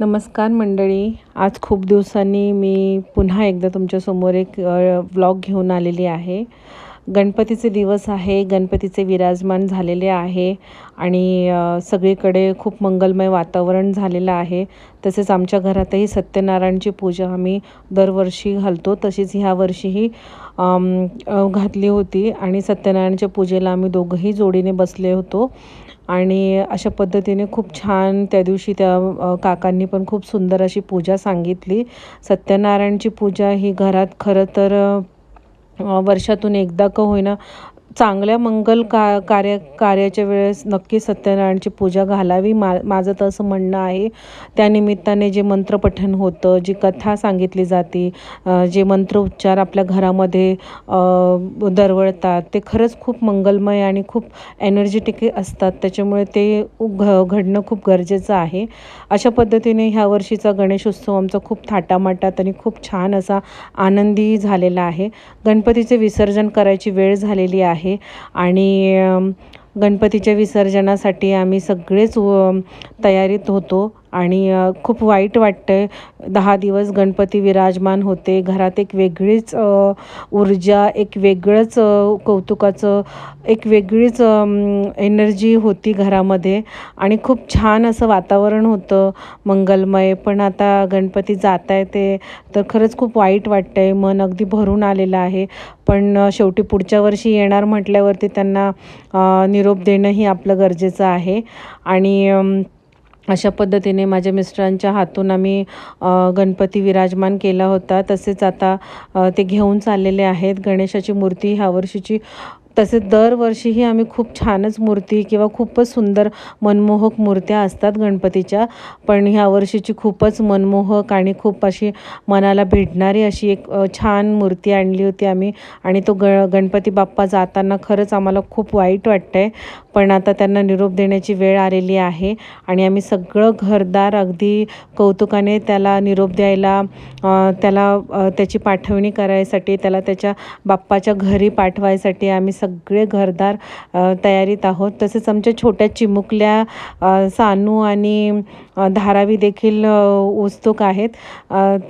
नमस्कार मंडळी. आज खूप दिवसांनी मी पुन्हा एकदा तुमच्यासमोर एक व्लॉग घेऊन आलेली आहे. गणपतीचे दिवस आहे गणपतीचे विराजमान झालेले आहे आणि सगळीकडे खूप मंगलमय वातावरण झालेलं आहे. तसेच आमच्या घरातही सत्यनारायणची पूजा आम्ही दरवर्षी घालतो. तशीच ह्या वर्षीही घातली होती आणि सत्यनारायणच्या पूजेला आम्ही दोघंही जोडीने बसले होतो. आणि अशा पद्धतीने खूप छान त्या दिवशी त्या काकांनी पण खूप सुंदर अशी पूजा सांगितली. सत्यनारायणची पूजा ही घरात खरं तर वर्षातून एकदा का होईना चांगल्या मंगल का कार्य कार्याच्या वेळेस नक्की सत्यनारायणची पूजा घालावी. मा माझं तर असं म्हणणं आहे. त्यानिमित्ताने जे मंत्रपठण होतं जी कथा सांगितली जाते जे मंत्रोच्चार आपल्या घरामध्ये दरवळतात ते खरंच खूप मंगलमय आणि खूप एनर्जेटिक असतात. त्याच्यामुळे ते घ घडणं खूप गरजेचं आहे. अशा पद्धतीने ह्या वर्षीचा गणेशोत्सव आमचा खूप थाटामाटात आणि खूप छान असा आनंदी झालेला आहे. गणपतीचे विसर्जन करायची वेळ झालेली आहे. आणि गणपतीच्या विसर्जनासाठी आम्ही सगळेच व तयारीत होतो. आणि खूप वाईट वाटतं आहे दहा दिवस गणपती विराजमान होते. घरात एक वेगळीच ऊर्जा एक वेगळंच कौतुकाचं एक वेगळीच एनर्जी होती घरामध्ये. आणि खूप छान असं वातावरण होतं. मंगलमय. पण आता गणपती जात आहे ते तर खरंच खूप वाईट वाटतं आहे मन अगदी भरून आलेलं आहे. पण शेवटी पुढच्या वर्षी येणार म्हटल्यावरती त्यांना निरोप देणंही आपलं गरजेचं आहे. आणि अशा पद्धतीने माझ्या मिस्टरांच्या हातून आम्ही गणपती विराजमान केला होता. तसेच आता ते घेऊन चाललेले आहेत. गणेशाची मूर्ती ह्या वर्षीची तसेच दरवर्षीही आम्ही खूप छानच मूर्ती किंवा खूपच सुंदर मनमोहक मूर्त्या असतात गणपतीच्या. पण ह्या वर्षीची खूपच मनमोहक आणि खूप अशी मनाला भिडणारी अशी एक छान मूर्ती आणली होती आम्ही. आणि तो ग गणपती बाप्पा जाताना खरंच आम्हाला खूप वाईट वाटतं आहे पण आता त्यांना निरोप देण्याची वेळ आलेली आहे आणि आम्ही सगळं घरदार अगदी कौतुकाने त्याला निरोप द्यायला त्याला त्याची पाठवणी करायसाठी त्याला त्याच्या बाप्पाच्या घरी पाठवायसाठी आम्ही सगळे घरदार तयारीत आहोत. तसेच आमच्या छोट्या चिमुकल्या सानू आणि धारावी देखील उत्सुक आहेत.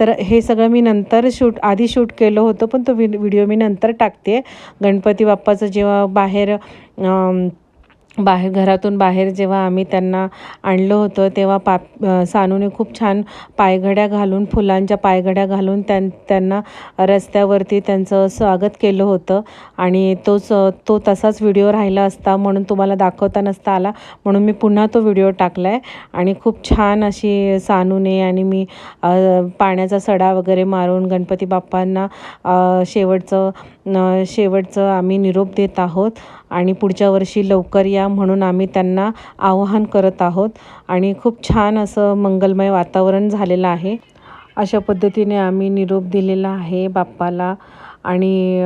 तर हे सगळं मी नंतर शूट आधी शूट केलं होतं पण तो व्हिडिओ मी नंतर टाकते. गणपती बाप्पाचं जेव्हा बाहेर बाहेर घरातून बाहेर जेव्हा आम्ही त्यांना आणलं होतं तेव्हा पाप सानूने खूप छान पायघड्या घालून फुलांच्या पायघड्या घालून त्यां त्यांना रस्त्यावरती त्यांचं स्वागत केलं होतं. आणि तोच तो तसाच व्हिडिओ राहिला असता म्हणून तुम्हाला दाखवता नसता आला म्हणून मी पुन्हा तो व्हिडिओ टाकला आहे आणि खूप छान अशी सानूने आणि मी पाण्याचा सडा वगैरे मारून गणपती बाप्पांना शेवटचं न शेवटचं आम्ही निरोप देत आहोत आणि पुढच्या वर्षी लवकर या म्हणून आम्ही त्यांना आवाहन करत आहोत. आणि खूप छान असं मंगलमय वातावरण झालेलं आहे. अशा पद्धतीने आम्ही निरोप दिलेला आहे बाप्पाला. आणि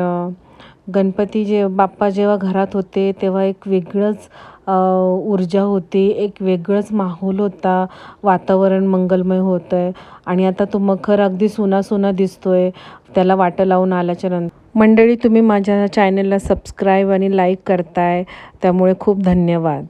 गणपती जे बाप्पा जेव्हा घरात होते तेव्हा एक वेगळंच ऊर्जा होती एक वेगळंच माहोल होता वातावरण मंगलमय होतं आहे आणि आता तो मखर अगदी सुना सुना दिसतो आहे त्याला वाटं लावून आल्याच्यानंतर. मंडळी तुम्ही माझ्या चॅनलला सबस्क्राईब आणि लाईक करताय त्यामुळे खूप धन्यवाद.